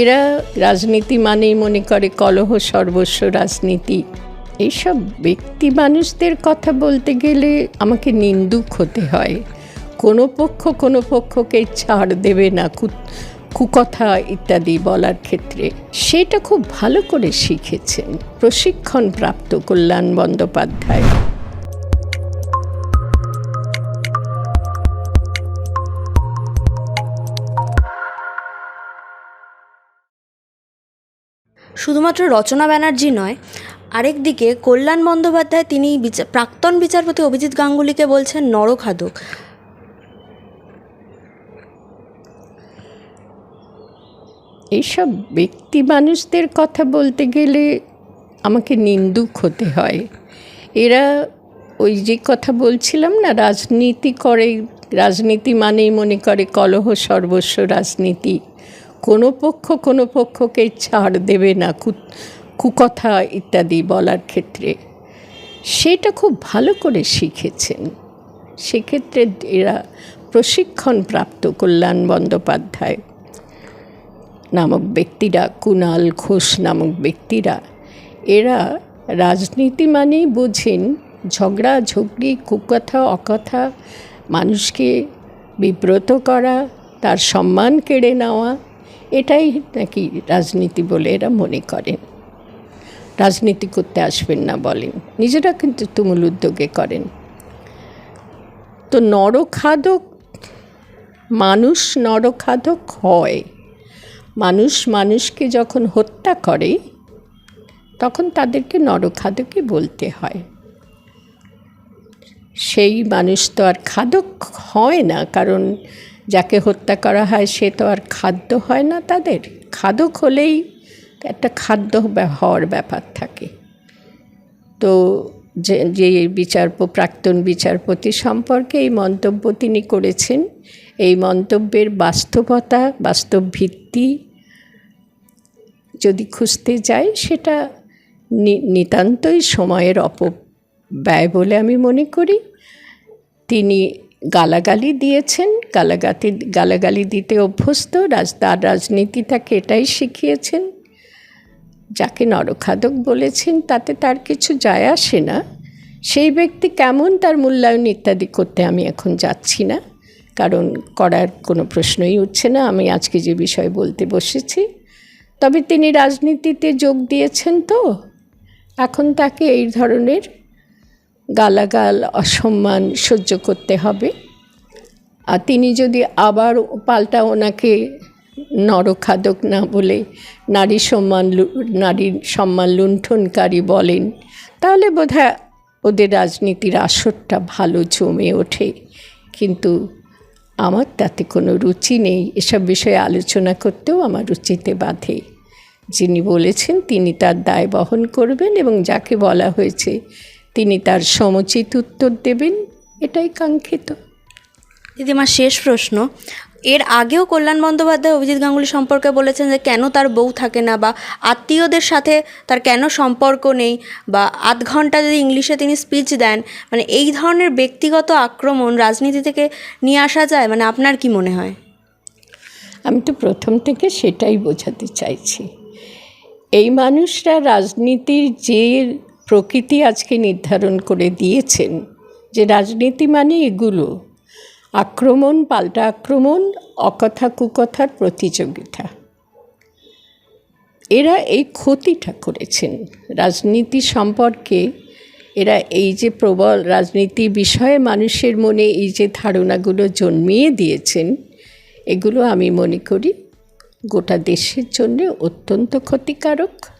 এরা রাজনীতি মানেই মনে করে কলহ, সর্বস্ব, রাজনীতি। এইসব ব্যক্তি মানুষদের কথা বলতে গেলে আমাকে নিন্দুক হতে হয়। কোনো পক্ষ কোনো পক্ষকে ছাড় দেবে না কুকথা ইত্যাদি বলার ক্ষেত্রে। সেটা খুব ভালো করে শিখেছেন প্রশিক্ষণ প্রাপ্ত কল্যাণ বন্দ্যোপাধ্যায়। শুধুমাত্র রচনা ব্যানার্জি নয় আরেকদিকে কল্যাণ বন্দ্যোপাধ্যায় তিনি বিচার প্রাক্তন বিচারপতি অভিজিৎ গাঙ্গুলিকে বলছেন নরখাদক। এইসব ব্যক্তি মানুষদের কথা বলতে গেলে আমাকে নিন্দুক হতে হয়। এরা ওই যে কথা বলছিলাম না, রাজনীতি করে, রাজনীতি মানেই মনে করে কলহ সর্বস্ব রাজনীতি। কোনো পক্ষ কোনো পক্ষকে ছাড় দেবে না, কু- কুকথা ইত্যাদি বলার ক্ষেত্রে। সেটা খুব ভালো করে শিখেছেন। সেক্ষেত্রে এরা প্রশিক্ষণপ্রাপ্ত কল্যাণ বন্দ্যোপাধ্যায় নামক ব্যক্তিরা কুণাল ঘোষ নামক ব্যক্তিরা, এরা রাজনীতি মানেই বোঝেন ঝগড়া, ঝগড়ি, কুকথা, অকথা, মানুষকে বিব্রত করা, তার সম্মান কেড়ে নেওয়া এটাই নাকি রাজনীতি বলে এরা মনে করেন রাজনীতি করতে আসবেন না বলেন। নিজেরা কিন্তু তুমুল উদ্যোগে করেন। তো নরখাদক, মানুষ নরখাদক হয়। মানুষ মানুষকে যখন হত্যা করে, তখন তাদেরকে নরখাদকই বলতে হয়। সেই মানুষ তো আর খাদক হয় না, কারণ যাকে হত্যা করা হয় সে তো আর খাদ্য হয় না তাদের। খাদক হলেই একটা খাদ্য হওয়ার ব্যাপার থাকে। তো যে যে বিচারপ, প্রাক্তন বিচারপতি সম্পর্কে এই মন্তব্য তিনি করেছেন, এই মন্তব্যের বাস্তবতা, বাস্তব ভিত্তি যদি খুঁজতে যাই, সেটা নিতান্তই সময়ের অপব্যয় বলে আমি মনে করি। তিনি গালাগালি দিয়েছেন, গালাগাতি, গালাগালি দিতে অভ্যস্ত, রাজ, তার রাজনীতি তাকে এটাই শিখিয়েছেন। যাকে নরখাদক বলেছেন, তাতে তার কিছু যায় আসে না। সেই ব্যক্তি কেমন তার মূল্যায়ন ইত্যাদি করতে আমি এখন যাচ্ছি না। কারণ করার কোনো প্রশ্নই উঠছে না, আমি আজকে যে বিষয় বলতে বসেছি। তবে তিনি রাজনীতিতে যোগ দিয়েছেন তো। এখন তাকে এই ধরনের গালাগাল, অসম্মান সহ্য করতে হবে। আর তিনি যদি আবার পাল্টা ওনাকে নরখাদক না বলে, নারী সম্মান নারীর সম্মান লুণ্ঠনকারী বলেন, তাহলে বোধহয় ওদের রাজনীতির আসরটা ভালো জমে ওঠে। কিন্তু আমার তাতে কোনো রুচি নেই। এসব বিষয়ে আলোচনা করতেও আমার রুচিতে বাধে। যিনি বলেছেন, তিনি তার দায় বহন করবেন এবং যাকে বলা হয়েছে তিনি তার সমুচিত উত্তর দেবেন এটাই কাঙ্ক্ষিত। দিদিমার শেষ প্রশ্ন এর আগেও কল্যাণ বন্দ্যোপাধ্যায় অভিজিৎ গাঙ্গুলি সম্পর্কে বলেছেন যে কেন তার বউ থাকে না বা আত্মীয়দের সাথে তার কেন সম্পর্ক নেই বা আধ ঘণ্টা যদি ইংলিশে তিনি স্পিচ দেন মানে এই ধরনের ব্যক্তিগত আক্রমণ রাজনীতি থেকে নিয়ে আসা যায় মানে আপনার কি মনে হয়? আমি তো প্রথম থেকে সেটাই বোঝাতে চাইছি। এই মানুষরা রাজনীতির যে প্রকৃতি আজকে নির্ধারণ করে দিয়েছেন যে রাজনীতি মানে এগুলো। আক্রমণ, পাল্টা আক্রমণ, অকথা কুকথার প্রতিযোগিতা। এরা এই ক্ষতিটা করেছেন। রাজনীতি সম্পর্কে এরা এই যে প্রবল রাজনীতি বিষয়ে মানুষের মনে এই যে ধারণাগুলো জন্মিয়ে দিয়েছেন, এগুলো আমি মনে করি গোটা দেশের জন্য অত্যন্ত ক্ষতিকারক।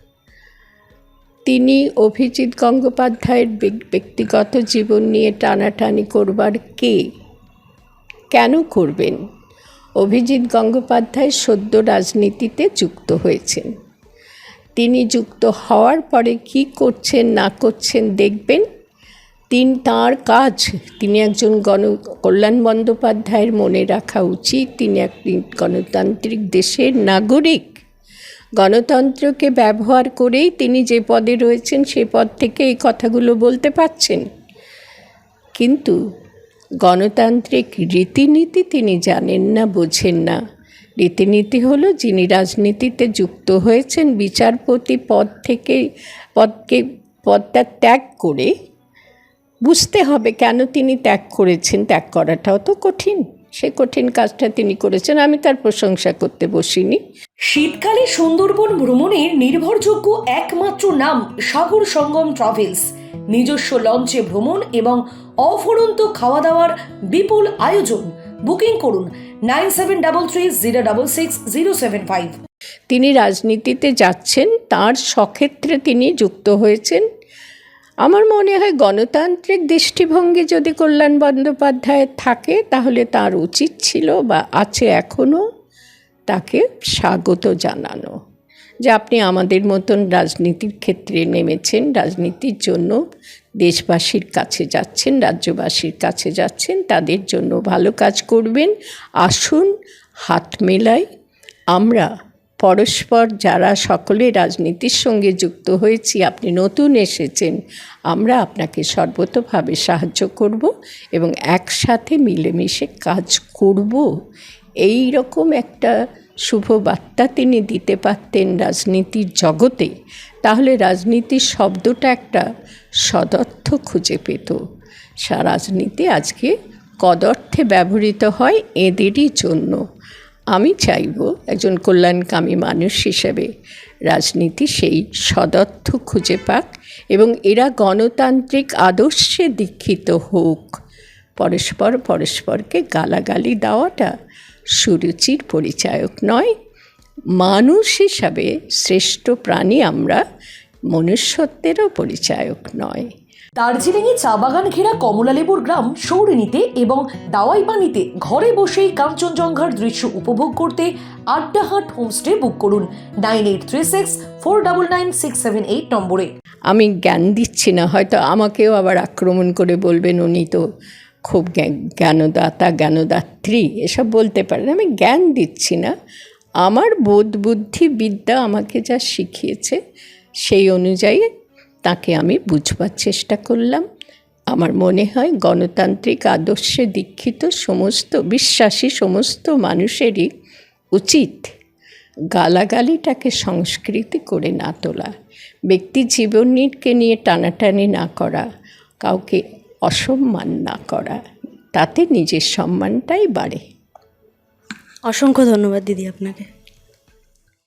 তিনি অভিজিৎ গঙ্গোপাধ্যায়ের ব্যক্তিগত জীবন নিয়ে টানাটানি করবার কে? কেন করবেন? অভিজিৎ গঙ্গোপাধ্যায় সদ্য রাজনীতিতে যুক্ত হয়েছেন। তিনি যুক্ত হওয়ার পরে কি করছেন, না করছেন দেখবেন? তিন, তাঁর কাজ, তিনি একজন গণ, কল্যাণ বন্দ্যোপাধ্যায়ের মনে রাখা উচিত। তিনি একটি গণতান্ত্রিক দেশের নাগরিক। গণতন্ত্রকে ব্যবহার করেই তিনি যে পদে রয়েছেন, সে পদ থেকে এই কথাগুলো বলতে পারছেন। কিন্তু গণতান্ত্রিক রীতিনীতি তিনি জানেন না, বোঝেন না। রীতিনীতি হলো যিনি রাজনীতিতে যুক্ত হয়েছেন, বিচারপতি পদ থেকে, পদকে, পদটা ত্যাগ করে, বুঝতে হবে কেন তিনি ত্যাগ করেছেন। ত্যাগ করাটাও তো কঠিন। সে কঠিন কাজটা তিনি করেছেন আমি তার প্রশংসা করতে বসিনি। শীতকালে সুন্দরবন ভ্রমণের নির্ভরযোগ্য একমাত্র নাম সাগর সঙ্গম ট্রাভেলস। নিজস্ব লঞ্চে ভ্রমণ এবং অফুরন্ত খাওয়া দাওয়ার বিপুল আয়োজন। বুকিং করুন nine seven double three zero double six zero seven five. তিনি রাজনীতিতে যাচ্ছেন তার সক্ষেত্রে তিনি যুক্ত হয়েছেন। আমার মনে হয় গণতান্ত্রিক দৃষ্টিভঙ্গি যদি কল্যাণ বন্দ্যোপাধ্যায়ের থাকে, তাহলে তার উচিত ছিল বা আছে এখনও তাকে স্বাগত জানানো। যে আপনি আমাদের মতন রাজনীতির ক্ষেত্রে নেমেছেন, রাজনীতির জন্য দেশবাসীর কাছে যাচ্ছেন, রাজ্যবাসীর কাছে যাচ্ছেন, তাদের জন্য ভালো কাজ করবেন। আসুন হাত মেলাই, আমরা পরস্পর যারা সকলে রাজনীতির সঙ্গে যুক্ত হয়েছি, আপনি নতুন এসেছেন, আমরা আপনাকে সর্বতোভাবে সাহায্য করব এবং একসাথে মিলেমিশে কাজ করব। এই রকম একটা শুভ বার্তা তিনি দিতে পারতেন রাজনীতির জগতে, তাহলে রাজনীতির শব্দটা একটা সদর্থ খুঁজে পেত। রাজনীতি আজকে কদর্থে ব্যবহৃত হয় এদেরই জন্য। আমি চাইব একজন কল্যাণকামী মানুষ হিসেবে। রাজনীতি সেই সদর্থ খুঁজে পাক এবং এরা গণতান্ত্রিক আদর্শে দীক্ষিত হোক। পরস্পর পরস্পরকে গালাগালি দেওয়াটা সুরুচির পরিচায়ক নয়। মানুষ হিসাবে শ্রেষ্ঠ প্রাণী আমরা মনুষ্যত্বেরও পরিচায়ক নয়। দার্জিলিংয়ে চা বাগান ঘেরা কমলালেবুর গ্রাম সৌরিনীতে এবং দাওয়াই পানিতে ঘরে বসেই কাঞ্চনজঙ্ঘার দৃশ্য উপভোগ করতে আড্ডাহাট হোমস্টে বুক করুন nine eight three six four double nine six seven eight নম্বরে। আমি জ্ঞান দিচ্ছি না, হয়তো আমাকেও আবার আক্রমণ করে বলবেন উনি তো খুব জ্ঞানদাতা, জ্ঞানদাত্রী, এসব বলতে পারেন। আমি জ্ঞান দিচ্ছি না। আমার বোধ বুদ্ধি বিদ্যা আমাকে যা শিখিয়েছে সেই অনুযায়ী তাকে আমি বুঝবার চেষ্টা করলাম। আমার মনে হয় গণতান্ত্রিক আদর্শে দীক্ষিত সমস্ত, বিশ্বাসী সমস্ত মানুষেরই উচিত গালাগালিটাকে সংস্কৃতি করে না তোলা। ব্যক্তি জীবনকে নিয়ে টানাটানি না করা, কাউকে অসম্মান না করা, তাতে নিজের সম্মানটাই বাড়ে। অসংখ্য ধন্যবাদ দিদি আপনাকে।